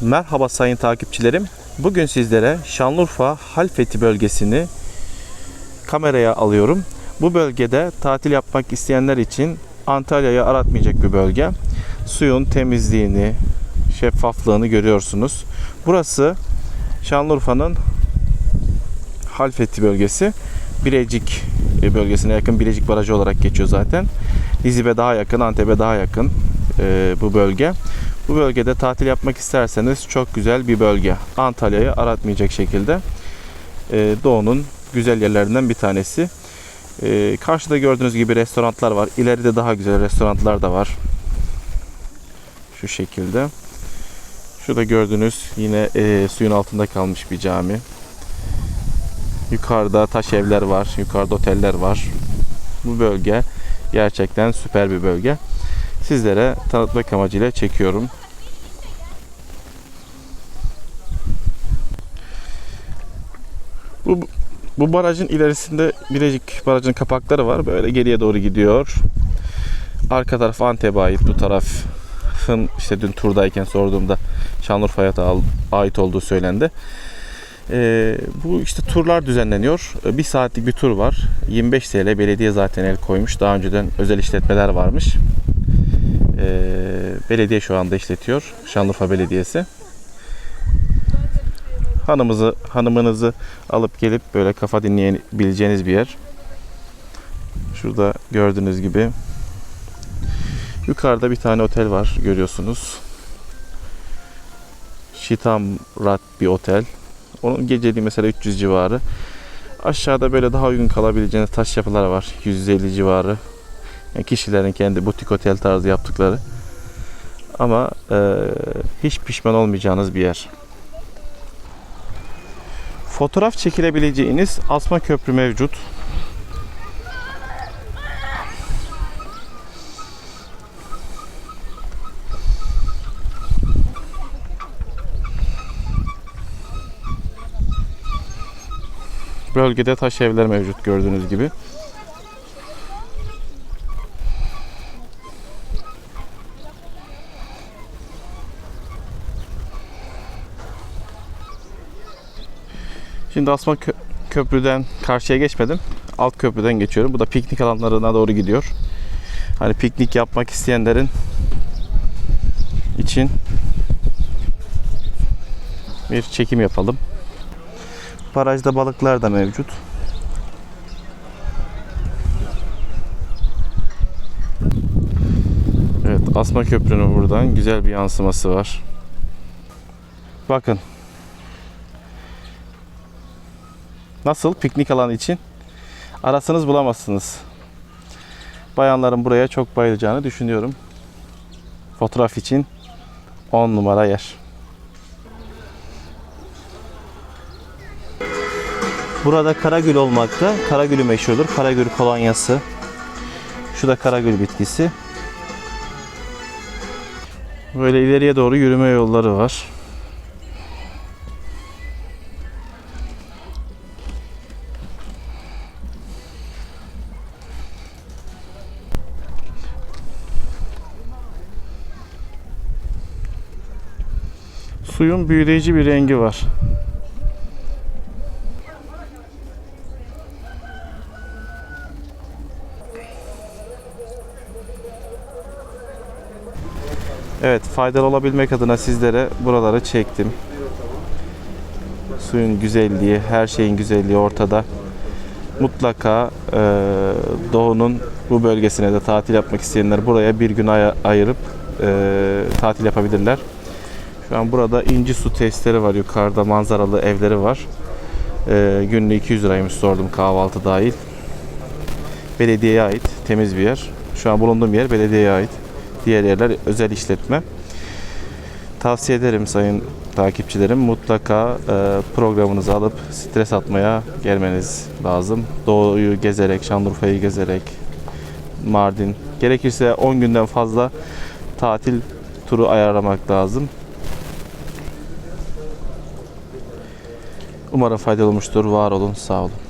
Merhaba sayın takipçilerim. Bugün sizlere Şanlıurfa Halfeti bölgesini kameraya alıyorum. Bu bölgede tatil yapmak isteyenler için Antalya'yı aratmayacak bir bölge. Suyun temizliğini, şeffaflığını görüyorsunuz. Burası Şanlıurfa'nın Halfeti bölgesi. Bilecik bölgesine yakın Bilecik Barajı olarak geçiyor zaten. Nizip'e daha yakın, Antep'e daha yakın e, bu bölge. Bu bölgede tatil yapmak isterseniz çok güzel bir bölge. Antalya'yı aratmayacak şekilde e, doğunun güzel yerlerinden bir tanesi. E, karşıda gördüğünüz gibi restoranlar var. İleride daha güzel restoranlar da var. Şu şekilde. Şurada gördüğünüz yine e, suyun altında kalmış bir cami. Yukarıda taş evler var. Yukarıda oteller var. Bu bölge gerçekten süper bir bölge. Sizlere tanıtmak amacıyla çekiyorum. Bu bu barajın ilerisinde Bilecik Barajı'nın kapakları var. Böyle geriye doğru gidiyor. Arka taraf Antep'e ait. Bu tarafın işte dün turdayken sorduğumda Şanlıurfa'ya ait olduğu söylendi. Ee, bu işte turlar düzenleniyor. Ee, Bir saatlik bir tur var. 25 TL belediye zaten el koymuş. Daha önceden özel işletmeler varmış. Ee, belediye şu anda işletiyor. Şanlıurfa Belediyesi. Hanımızı, hanımınızı alıp gelip böyle kafa dinleyebileceğiniz bir yer. Şurada gördüğünüz gibi yukarıda bir tane otel var görüyorsunuz. Şitamrat bir otel. Onun geceliği mesela 300 civarı. Aşağıda böyle daha uygun kalabileceğiniz taş yapılar var. 150 civarı. Kişilerin kendi butik otel tarzı yaptıkları. Ama e, hiç pişman olmayacağınız bir yer. Fotoğraf çekilebileceğiniz asma köprü mevcut. Bölgede taş evler mevcut gördüğünüz gibi. Şimdi Asma Kö- Köprü'den karşıya geçmedim. Alt köprüden geçiyorum. Bu da piknik alanlarına doğru gidiyor. Hani piknik yapmak isteyenlerin için bir çekim yapalım. Barajda balıklar da mevcut. Evet, Asma Köprü'nün buradan güzel bir yansıması var. Bakın. Nasıl piknik alanı için? Arasanız bulamazsınız. Bayanların buraya çok bayılacağını düşünüyorum. Fotoğraf için 10 numara yer. Burada karagül olmakta. Karagülü meşhurdur. Karagül kolonyası. Şu da karagül bitkisi. Böyle ileriye doğru yürüme yolları var. Suyun büyüleyici bir rengi var. Evet, faydalı olabilmek adına sizlere buraları çektim. Suyun güzelliği, her şeyin güzelliği ortada. Mutlaka e, doğunun bu bölgesine de tatil yapmak isteyenler buraya bir gün aya- ayırıp e, tatil yapabilirler. Şu an burada inci su testleri var. Yukarıda manzaralı evleri var. E, günlüğü 200 liraymış sordum kahvaltı dahil. Belediyeye ait temiz bir yer. Şu an bulunduğum yer belediyeye ait. Diğer yerler özel işletme. Tavsiye ederim sayın takipçilerim. Mutlaka e, programınızı alıp stres atmaya gelmeniz lazım. Doğuyu gezerek, Şanlıurfa'yı gezerek, Mardin. Gerekirse 10 günden fazla tatil turu ayarlamak lazım. Umarım faydalı olmuştur. Var olun, sağ olun.